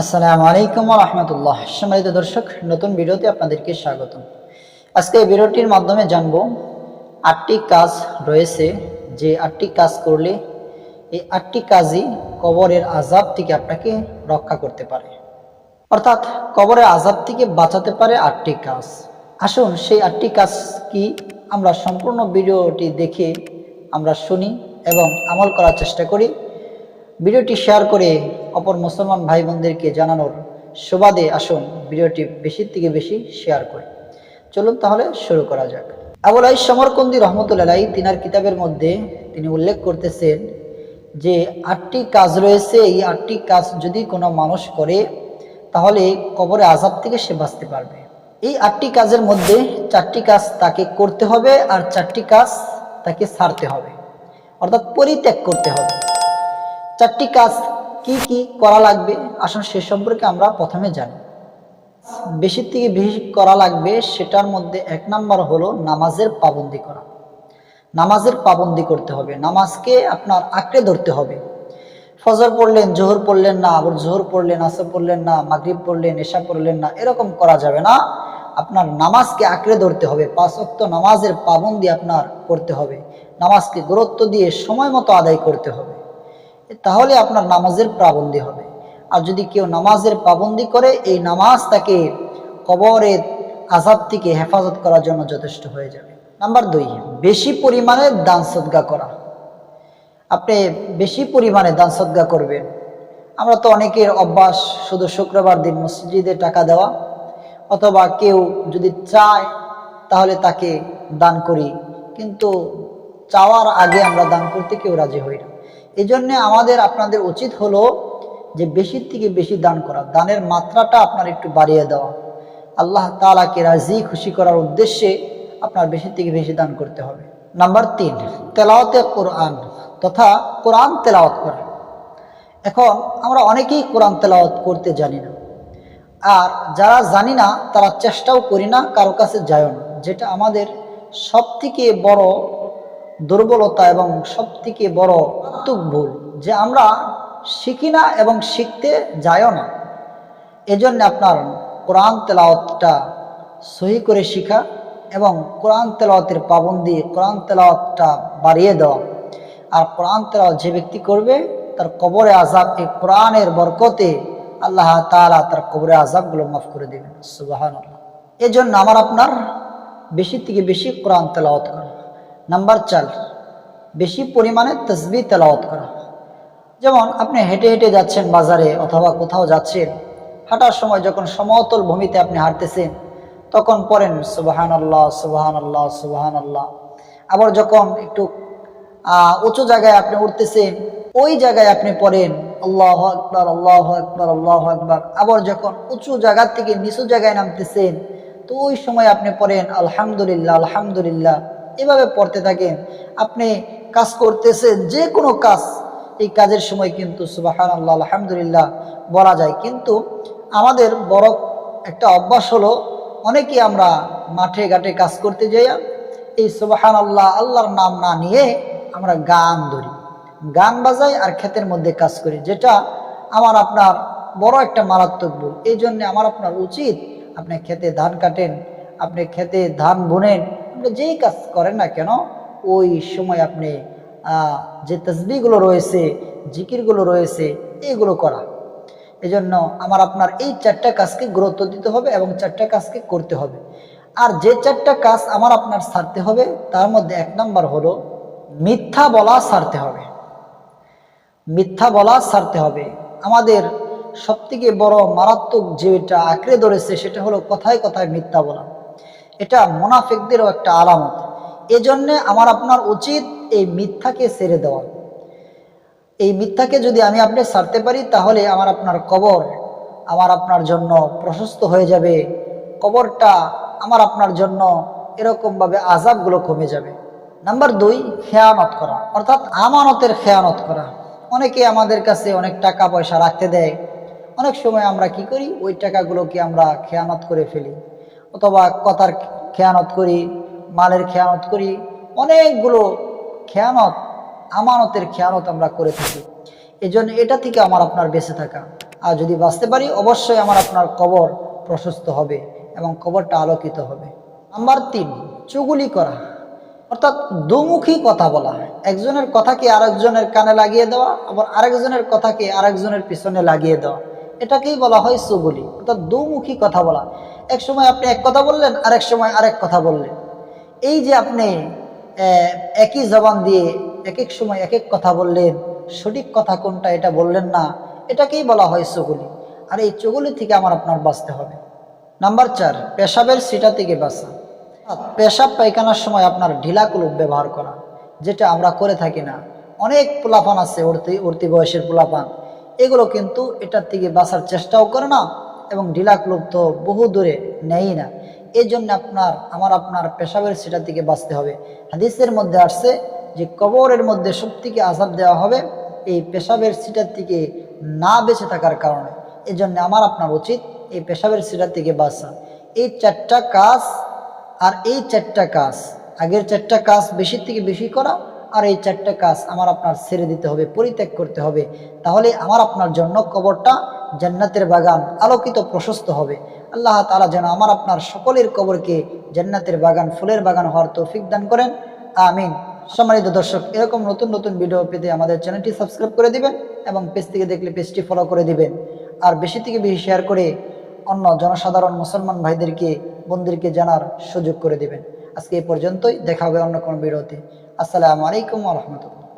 আসসালামু আলাইকুম রহমতুল্লাহ। সম্মানিত দর্শক, নতুন ভিডিওতে আপনাদেরকে স্বাগত আজকে এই ভিডিওটির মাধ্যমে জানব আটটি কাজ রয়েছে যে আটটি কাজ করলে এই আটটি কাজই কবরের আজাব থেকে আপনাকে রক্ষা করতে পারে। অর্থাৎ কবরের আজাব থেকে বাঁচাতে পারে আটটি কাজ। আসুন সেই আটটি কাজ কি আমরা সম্পূর্ণ ভিডিওটি দেখে আমরা শুনি এবং আমল করার চেষ্টা করি। ভিডিওটি শেয়ার করে অপর মুসলমান ভাই বোনদেরকে জানানোর সুবাদে আসুন ভিডিওটি বেশি থেকে বেশি শেয়ার করি। চলুন তাহলে শুরু করা যাক। আবুল আই সমরকন্দি রহমতুল্লাহ তিনার কিতাবের মধ্যে তিনি উল্লেখ করতেছেন যে, আটটি কাজ রয়েছে। এই আটটি কাজ যদি কোনো মানুষ করে, তাহলে কবরে আজাব থেকে সে বাঁচতে পারবে। এই আটটি কাজের মধ্যে চারটি কাজ তাকে করতে হবে আর চারটি কাজ তাকে ছাড়তে হবে। অর্থাৎ পরিত্যাগ করতে হবে। চারটি কাজ কি কি করা লাগবে? আসুন সে সম্পর্কে আমরা প্রথমে জানি। বেশির থেকে বেশি করা লাগবে সেটার মধ্যে এক নাম্বার হলো নামাজের পাবন্দি করা। নামাজের পাবন্দি করতে হবে। নামাজকে আপনার আঁকড়ে ধরতে হবে। ফজর পড়লেন, জোহর পড়লেন না, আবার জোহর পড়লেন, আসর পড়লেন না, মাগরিব পড়লেন, এশা পড়লেন না, এরকম করা যাবে না। আপনার নামাজকে আঁকড়ে ধরতে হবে। পাঁচ অক্ত নামাজের পাবন্দি আপনার করতে হবে। নামাজকে গুরুত্ব দিয়ে সময় মতো আদায় করতে হবে। তাহলে আপনার নামাজের পাবন্দি হবে। আর যদি কেউ নামাজের পাবন্দি করে, এই নামাজ তাকে কবরের আজাদ থেকে হেফাজত করার জন্য যথেষ্ট হয়ে যাবে। নাম্বার দুই, বেশি পরিমাণে দান সদ্গা করা। আপনি বেশি পরিমাণে দান সদ্গা করবেন। আমরা তো অনেকের অভ্যাস, শুধু শুক্রবার দিন মসজিদে টাকা দেওয়া। অথবা কেউ যদি চায়, তাহলে তাকে দান করি। কিন্তু চাওয়ার আগে আমরা দান করতে কেউ রাজি হই না। এই জন্যে আমাদের আপনাদের উচিত হলো যে বেশির থেকে বেশি দান করা। দানের মাত্রাটা আপনার একটু বাড়িয়ে দেওয়া। আল্লাহ তালাকে রাজি খুশি করার উদ্দেশ্যে আপনার বেশি থেকে বেশি দান করতে হবে। নাম্বার তিন, তেলাওয়াতে কোরআন তথা কোরআন তেলাওয়াত করা। এখন আমরা অনেকেই কোরআন তেলাওয়াত করতে জানি না। আর যারা জানি না, তারা চেষ্টাও করি না, কারও কাছে যায়ও না। যেটা আমাদের সব থেকে বড় দুর্বলতা এবং সবথেকে বড় আত্মক ভুল, যে আমরা শিখি না এবং শিখতে যায়ও না। এজন্য আপনার কোরআন তেলাওয়াতটা সহি করে শিখা এবং কোরআন তেলাওয়াতের পাবন্দি, কোরআন তেলাওয়াতটা বাড়িয়ে দেওয়া। আর কোরআন তেলাওয়াত যে ব্যক্তি করবে, তার কবরে আজাব এই কোরআনের বরকতে আল্লাহ তালা তার কবরে আজাবগুলো মাফ করে দেবেন। সুবাহান এজন্য আমার আপনার বেশি থেকে বেশি কোরআন তেলাওয়াত করা। নাম্বার চার, বেশি পরিমাণে তসবি তেলাওয়াত করা। যেমন আপনি হেঁটে হেঁটে যাচ্ছেন বাজারে অথবা কোথাও যাচ্ছেন, হাঁটার সময় যখন সমতল ভূমিতে আপনি হাঁটতেছেন, তখন পড়েন সুবাহান আল্লাহ সুবাহান আল্লাহ সুবাহান আল্লাহ আবার যখন একটু উঁচু জায়গায় আপনি উঠতেছেন, ওই জায়গায় আপনি পড়েন, আল্লাহ আকবর আল্লাহ আকবর আল্লাহ আকবর। আবার যখন উঁচু জায়গার থেকে নিচু জায়গায় নামতেছেন, তো ওই সময় আপনি পড়েন, আলহামদুলিল্লাহ আলহামদুলিল্লাহ। এভাবে পড়তে থাকেন। আপনি কাজ করতেছেন যে কোনো কাজ, এই কাজের সময় কিন্তু সুবাহান আল্লাহ আলহামদুলিল্লাহ বলা যায়। কিন্তু আমাদের বড় একটা অভ্যাস হলো, অনেকে আমরা মাঠে ঘাটে কাজ করতে যাইয়া এই সুবাহান আল্লাহ আল্লাহর নাম না নিয়ে আমরা গান ধরি। গান বাজাই আর ক্ষেতের মধ্যে কাজ করি, যেটা আমার আপনার বড় একটা মারাত্মক ভুল। এই জন্যে আমার আপনার উচিত, আপনি খেতে ধান কাটেন, আপনি খেতে ধান বুনেন যেই কাজ করেন না কেন, ওই সময় আপনি যে তসবিগুলো রয়েছে, জিকিরগুলো রয়েছে এইগুলো করা। এজন্য আমার আপনার এই চারটা কাজকে গুরুত্ব দিতে হবে এবং চারটা কাজকে করতে হবে। আর যে চারটা কাজ আমার আপনার ছাড়তে হবে, তার মধ্যে এক নম্বর হলো মিথ্যা বলা ছাড়তে হবে। মিথ্যা বলা ছাড়তে হবে। আমাদের সবথেকে বড় মারাত্মক যেটা আঁকড়ে ধরেছে, সেটা হলো কথায় কথায় মিথ্যা বলা। এটা মোনাফেকদেরও একটা আলামত। এজন্যে আমার আপনার উচিত এই মিথ্যাকে সেরে দেওয়া। এই মিথ্যাকে যদি আমি আপনি সারতে পারি, তাহলে আমার আপনার কবর আমার আপনার জন্য প্রশস্ত হয়ে যাবে। কবরটা আমার আপনার জন্য এরকমভাবে আজাবগুলো কমে যাবে। নাম্বার দুই, খেয়ানত করা। অর্থাৎ আমানতের খেয়ানত করা। অনেকে আমাদের কাছে অনেক টাকা পয়সা রাখতে দেয়। অনেক সময় আমরা কি করি? ওই টাকাগুলোকে আমরা খেয়ানত করে ফেলি। অথবা কথার খেয়ানত করি, মালের খেয়ানত করি, অনেকগুলো খেয়ানত, আমানতের খেয়ানত আমরা করে থাকি। এই জন্য এটা থেকে আমার আপনার বেঁচে থাকা। আর যদি বাঁচতে পারি, অবশ্যই আমার আপনার কবর প্রশস্ত হবে এবং কবরটা আলোকিত হবে। নাম্বার তিন, চুগুলি করা। অর্থাৎ দুমুখী কথা বলা। একজনের কথাকে আরেকজনের কানে লাগিয়ে দেওয়া, আবার আরেকজনের কথাকে আরেকজনের পিছনে লাগিয়ে দেওয়া। এটাকেই বলা হয় চুগুলি অর্থাৎ দুমুখী কথা বলা। এক সময় আপনি এক কথা বললেন, আরেক সময় আরেক কথা বললেন। এই যে আপনি একই জবান দিয়ে এক এক সময় এক এক কথা বললেন, সঠিক কথা কোনটা এটা বললেন না, এটাকেই বলা হয় চুগুলি আর এই চুগুলি থেকে আমার আপনার বাঁচতে হবে। নাম্বার চার, পেশাবের সিটা থেকে বাঁচা। পেশাব পায়খানার সময় আপনার ঢিলা কুলুপ ব্যবহার করা, যেটা আমরা করে থাকি না। অনেক পোলাপান আছে, উড়তি উড়তি বয়সের পোলাপান। এগুলো কিন্তু এটার থেকে বাঁচার চেষ্টাও করে না এবং ঢিলা কুলুপ তো বহু দূরে নেয়ই না। এই জন্য আপনার, আমার আপনার পেশাবের সিটা থেকে বাঁচতে হবে। হাদিসের মধ্যে আসছে যে কবরের মধ্যে সব থেকে আজাব দেওয়া হবে এই পেশাবের সিটার থেকে না বেঁচে থাকার কারণে। এই জন্য আমার, আপনার উচিত এই পেশাবের সিটার থেকে বাঁচা। এই চারটা কাজ আর এই চারটা কাজ, আগের চারটা কাজ বেশি থেকে বেশি করা আর এই চারটে কাজ আমার আপনার ছেড়ে দিতে হবে, পরিত্যাগ করতে হবে। তাহলে আমার আপনার জন্য কবরটা জান্নাতের বাগান, আলোকিত প্রশস্ত হবে। আল্লাহ তালা যেন আমার আপনার সকলের কবরকে জান্নাতের বাগান, ফুলের বাগান হওয়ার তৌফিক দান করেন। আমিন। সম্মানিত দর্শক, এরকম নতুন নতুন ভিডিও পেতে আমাদের চ্যানেলটি সাবস্ক্রাইব করে দিবেন এবং পেজ থেকে দেখলে পেজটি ফলো করে দিবেন। আর বেশি থেকে বেশি শেয়ার করে অন্য জনসাধারণ মুসলমান ভাইদেরকে, বোনদেরকে জানার সুযোগ করে দিবেন। আজকে এই পর্যন্তই দেখা হবে অন্য কোনো ভিডিওতে আসসালামু আলাইকুম রহমতুল্লাহ।